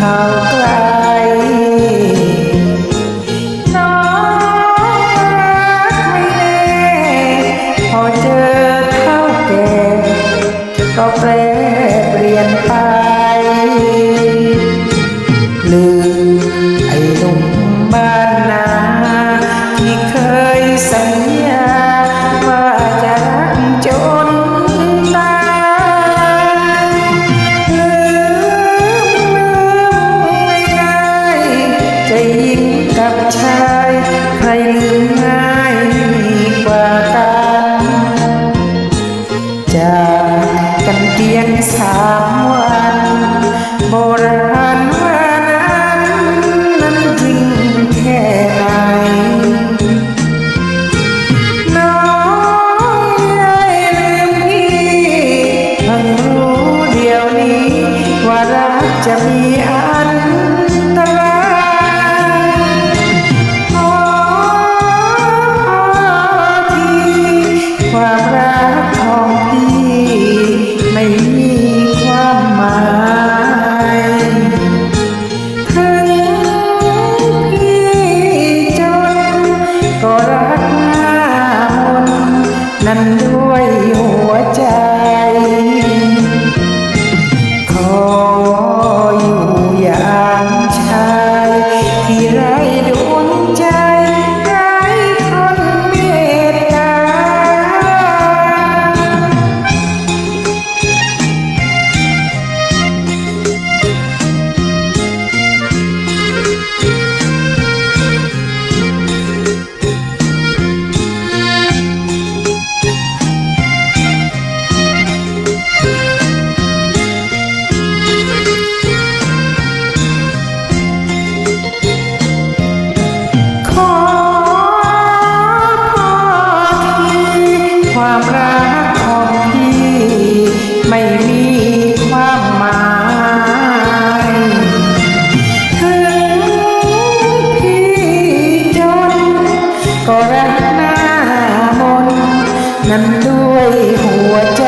เขาวไกลน้องรักไม่แน่พอเจอเท่าแก่ก็แปรเปลี่ยนไป ลืมไอ้หนุ่มบ้าน ชายใครลืมง่ายกว่ากันจากกันเพียงสามวัน โบราณว่านั้นนั้นจริงแค่ไหนน้องยายลืมพี่เพิ่งรู้เดียวนี้ว่ารักจะมี หัวใจ ก็รักหน้ามนนั้นด้วยหัวใจ